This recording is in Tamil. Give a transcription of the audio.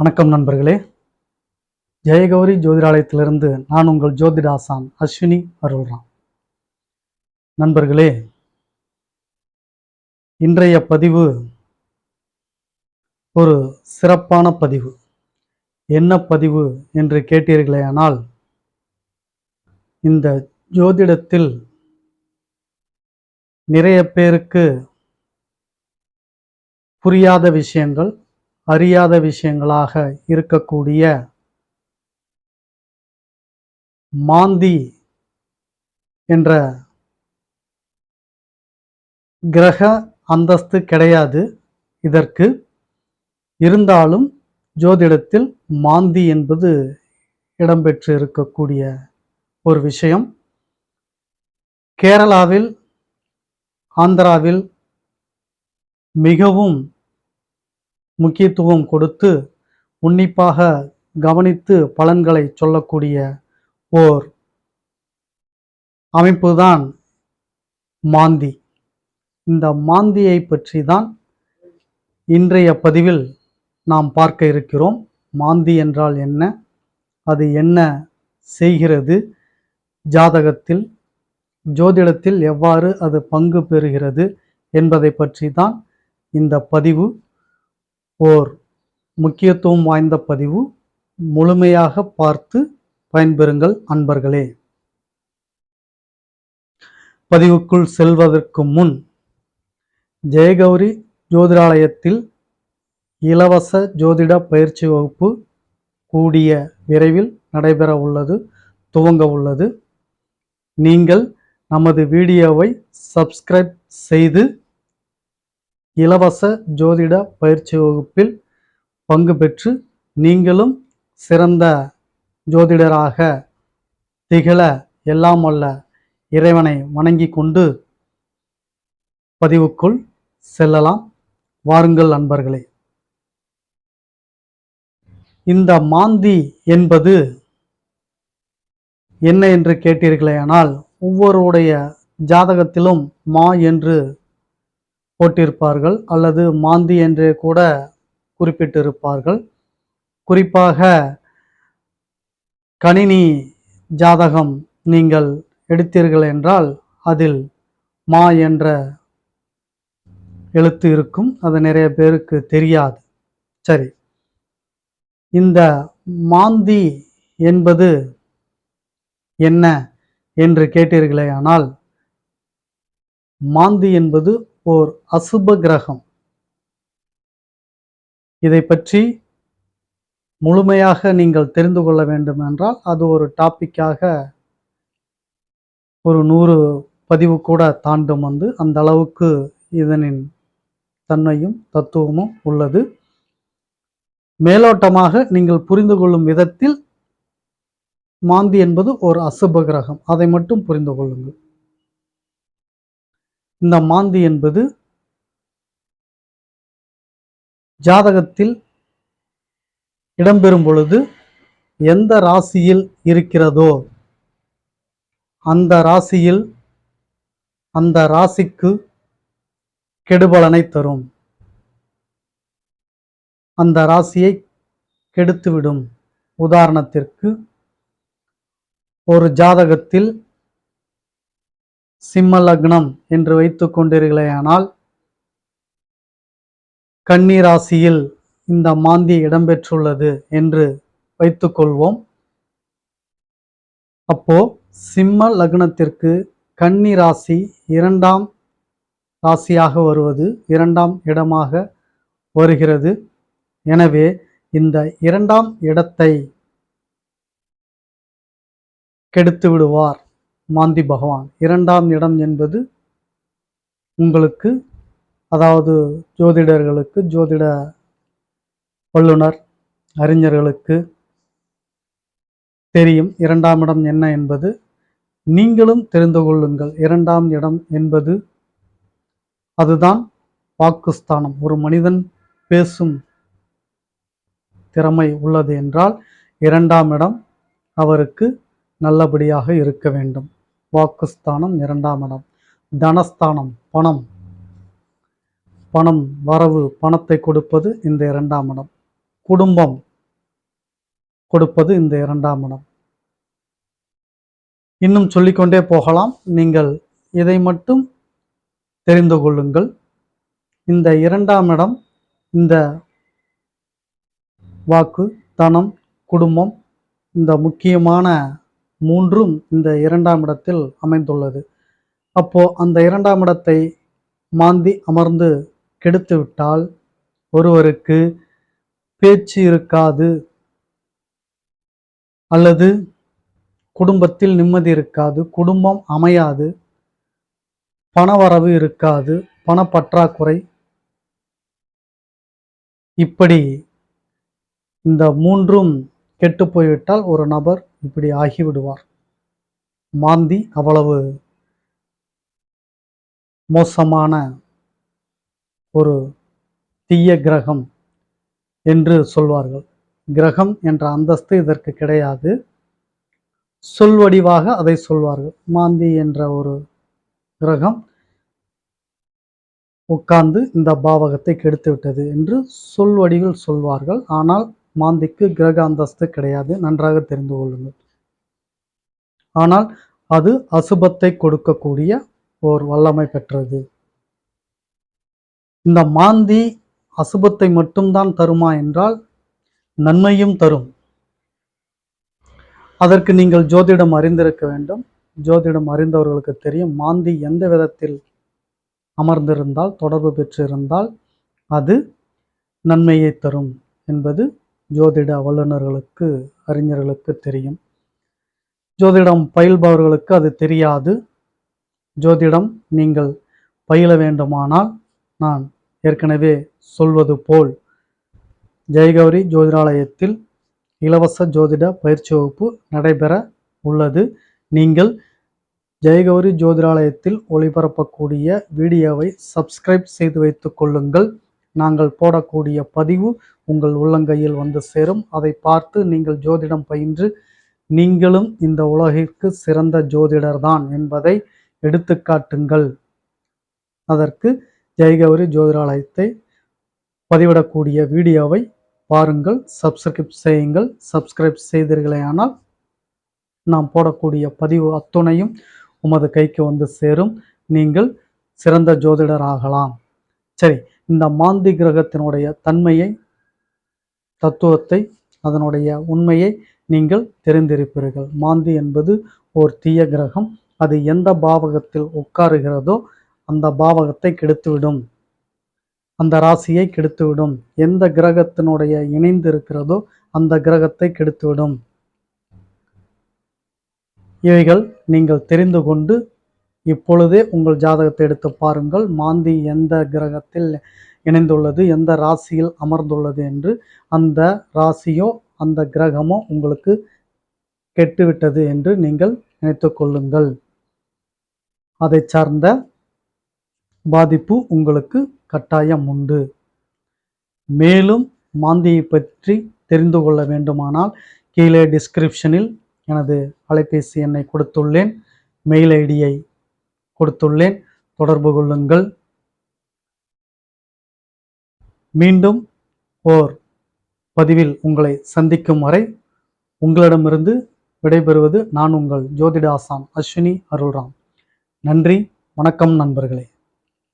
வணக்கம் நண்பர்களே. ஜெயகௌரி ஜோதிடாலயத்திலிருந்து நான் உங்கள் ஜோதிடாசான் அஸ்வினி அருள்ராம். நண்பர்களே இன்றைய பதிவு ஒரு சிறப்பான பதிவு. என்ன பதிவு என்று கேட்டீர்களேயானால் இந்த ஜோதிடத்தில் நிறைய பேருக்கு புரியாத விஷயங்கள் அறியாத விஷயங்களாக இருக்கக்கூடிய மாந்தி என்ற கிரக அந்தஸ்து கிடையாது. இதற்கு இருந்தாலும் ஜோதிடத்தில் மாந்தி என்பது இடம்பெற்று இருக்கக்கூடிய ஒரு விஷயம். கேரளாவில் ஆந்திராவில் மிகவும் முக்கியத்துவம் கொடுத்து உன்னிப்பாக கவனித்து பலன்களை சொல்லக்கூடிய ஓர் அமைப்புதான் மாந்தி. இந்த மாந்தியை பற்றி தான் இன்றைய பதிவில் நாம் பார்க்க இருக்கிறோம். மாந்தி என்றால் என்ன? அது என்ன செய்கிறது? ஜாதகத்தில் ஜோதிடத்தில் எவ்வாறு அது பங்கு பெறுகிறது என்பதை பற்றி தான் இந்த பதிவு. ஓர் முக்கியத்துவம் வாய்ந்த பதிவு. முழுமையாக பார்த்து பயன்பெறுங்கள் அன்பர்களே. பதிவுக்குள் செல்வதற்கு முன் ஜெயகௌரி ஜோதிடாலயத்தில் இலவச ஜோதிட பயிற்சி வகுப்பு கூடிய விரைவில் நடைபெற உள்ளது துவங்க உள்ளது. நீங்கள் நமது வீடியோவை சப்ஸ்கிரைப் செய்து இலவச ஜோதிட பயிற்சி வகுப்பில் பங்கு பெற்று நீங்களும் சிறந்த ஜோதிடராக திகழ எல்லாம் வல்ல இறைவனை வணங்கி கொண்டு பதிவுக்குள் செல்லலாம். வாருங்கள் அன்பர்களே இந்த மாந்தி என்பது என்ன என்று கேட்டீர்களேயானால் ஒவ்வொருடைய ஜாதகத்திலும் மா என்று போட்டிருப்பார்கள் அல்லது மாந்தி என்றே கூட குறிப்பிட்டிருப்பார்கள். குறிப்பாக கணினி ஜாதகம் நீங்கள் எடுத்தீர்கள் என்றால் அதில் மா என்ற எழுத்து இருக்கும். அது நிறைய பேருக்கு தெரியாது. சரி. இந்த மாந்தி என்பது என்ன என்று கேட்டீர்களேயானால் மாந்தி என்பது ஓர் அசுப கிரகம். இதை பற்றி முழுமையாக நீங்கள் தெரிந்து கொள்ள வேண்டும் என்றால் அது ஒரு டாப்பிக்காக ஒரு நூறு பதிவு கூட தாண்டும் வந்து அந்த அளவுக்கு இதனின் தன்மையும் தத்துவமும் உள்ளது. மேலோட்டமாக நீங்கள் புரிந்து கொள்ளும் விதத்தில் மாந்தி என்பது ஒரு அசுப கிரகம். அதை மட்டும் புரிந்து கொள்ளுங்கள். இந்த மாந்தி என்பது ஜாதகத்தில் இடம்பெறும் பொழுது எந்த ராசியில் இருக்கிறதோ அந்த ராசியில் அந்த ராசிக்கு கெடுபலனை தரும். அந்த ராசியை கெடுத்துவிடும். உதாரணத்திற்கு ஒரு ஜாதகத்தில் சிம்ம லக்னம் என்று வைத்து கொண்டீர்களேயானால் கன்னிராசியில் இந்த மாந்தி இடம்பெற்றுள்ளது என்று வைத்துக்கொள்வோம் அப்போ சிம்ம லக்னத்திற்கு கன்னி ராசி இரண்டாம் ராசியாக வருவது இரண்டாம் இடமாக வருகிறது. எனவே இந்த இரண்டாம் இடத்தை கெடுத்து விடுவார் மாந்தி பகவான். இரண்டாம் இடம் என்பது உங்களுக்கு அதாவது ஜோதிடர்களுக்கு ஜோதிட வல்லுனர் அறிஞர்களுக்கு தெரியும். இரண்டாம் இடம் என்ன என்பது நீங்களும் தெரிந்து கொள்ளுங்கள். இரண்டாம் இடம் என்பது அதுதான் வாக்குஸ்தானம். ஒரு மனிதன் பேசும் திறமை உள்ளது என்றால் இரண்டாம் இடம் அவருக்கு நல்லபடியாக இருக்க வேண்டும். வாக்குஸ்தானம் இரண்டாம் இடம். தனஸ்தானம் பணம். பணம் வரவு பணத்தை கொடுப்பது இந்த இரண்டாம் இடம். குடும்பம் கொடுப்பது இந்த இரண்டாம் இடம். இன்னும் சொல்லிக்கொண்டே போகலாம். நீங்கள் இதை மட்டும் தெரிந்து கொள்ளுங்கள். இந்த இரண்டாம் இடம் இந்த வாக்கு தனம் குடும்பம் இந்த முக்கியமான மூன்றும் இந்த இரண்டாம் இடத்தில் அமைந்துள்ளது. அப்போ அந்த இரண்டாம் இடத்தை மாந்தி அமர்ந்து கெடுத்து விட்டால் ஒருவருக்கு பேச்சு இருக்காது அல்லது குடும்பத்தில் நிம்மதி இருக்காது குடும்பம் அமையாது பணவரவு இருக்காது பணப்பற்றாக்குறை. இப்படி இந்த மூன்றும் கெட்டு போய்விட்டால் ஒரு நபர் இப்படி ஆகிவிடுவார். மாந்தி அவ்வளவு மோசமான ஒரு தீய கிரகம் என்று சொல்வார்கள். கிரகம் என்ற அந்தஸ்து இதற்கு கிடையாது. சொல்வடிவாக அதை சொல்வார்கள். மாந்தி என்ற ஒரு கிரகம் உட்கார்ந்து இந்த பாவகத்தை கெடுத்து விட்டது என்று சொல்வடிவில் சொல்வார்கள். ஆனால் மாந்திக்கு கிரக அந்தஸ்து கிடையாது. நன்றாக தெரிந்து கொள்ளுங்கள். ஆனால் அது அசுபத்தை கொடுக்கக்கூடிய ஓர் வல்லமை பெற்றது. இந்த மாந்தி அசுபத்தை மட்டும்தான் தருமா என்றால் நன்மையும் தரும். அதற்கு நீங்கள் ஜோதிடம் அறிந்திருக்க வேண்டும். ஜோதிடம் அறிந்தவர்களுக்கு தெரியும் மாந்தி எந்த விதத்தில் அமர்ந்திருந்தால் தொடர்பு பெற்றிருந்தால் அது நன்மையை தரும் என்பது ஜோதிட வல்லுநர்களுக்கு அறிஞர்களுக்கு தெரியும். ஜோதிடம் பயில்பவர்களுக்கு அது தெரியாது. ஜோதிடம் நீங்கள் பயில வேண்டுமானால் நான் ஏற்கனவே சொல்வது போல் ஜெயகௌரி ஜோதிடாலயத்தில் இலவச ஜோதிட பயிற்சி வகுப்பு நடைபெற உள்ளது. நீங்கள் ஜெயகௌரி ஜோதிடாலயத்தில் ஒளிபரப்பக்கூடிய வீடியோவை சப்ஸ்கிரைப் செய்து வைத்துக் கொள்ளுங்கள். நாங்கள் போடக்கூடிய பதிவு உங்கள் உள்ளங்கையில் வந்து சேரும். அதை பார்த்து நீங்கள் ஜோதிடம் பயின்று நீங்களும் இந்த உலகிற்கு சிறந்த ஜோதிடர் தான் என்பதை எடுத்துக்காட்டுங்கள் அதற்கு ஜெயகௌரி ஜோதிடாலயத்தை பதிவிடக்கூடிய வீடியோவை பாருங்கள் சப்ஸ்கிரைப் செய்யுங்கள். சப்ஸ்கிரைப் செய்தீர்களேயானால் நாம் போடக்கூடிய பதிவு அத்துணையும் உமது கைக்கு வந்து சேரும். நீங்கள் சிறந்த ஜோதிடர் ஆகலாம். சரி இந்த மாந்தி கிரகத்தினுடைய தன்மையை தத்துவத்தை அதனுடைய உண்மையை நீங்கள் தெரிந்திருப்பீர்கள். மாந்தி என்பது ஓர் தீய கிரகம். அது எந்த பாவகத்தில் உட்காருகிறதோ அந்த பாவகத்தை கெடுத்துவிடும். அந்த ராசியை கெடுத்துவிடும். எந்த கிரகத்தினுடைய இணைந்து இருக்கிறதோ அந்த கிரகத்தை கெடுத்துவிடும். இவைகள் நீங்கள் தெரிந்து கொண்டு இப்பொழுதே உங்கள் ஜாதகத்தை எடுத்து பாருங்கள். மாந்தி எந்த கிரகத்தில் இணைந்துள்ளது எந்த ராசியில் அமர்ந்துள்ளது என்று அந்த ராசியோ அந்த கிரகமோ உங்களுக்கு கெட்டுவிட்டது என்று நீங்கள் நினைத்து கொள்ளுங்கள். அதை சார்ந்த பாதிப்பு உங்களுக்கு கட்டாயம் உண்டு. மேலும் மாந்தியை பற்றி தெரிந்து கொள்ள வேண்டுமானால் கீழே டிஸ்கிரிப்ஷனில் எனது அலைபேசி எண்ணை கொடுத்துள்ளேன். மெயில் ஐடியை கொடுத்துள்ளேன். தொடர்பு கொள்ளுங்கள். மீண்டும் ஓர் பதிவில் உங்களை சந்திக்கும் வரை உங்களிடமிருந்து விடைபெறுவது நான் உங்கள் ஜோதிட ஆசான் அஸ்வினி அருள்ராம். நன்றி வணக்கம் நண்பர்களே.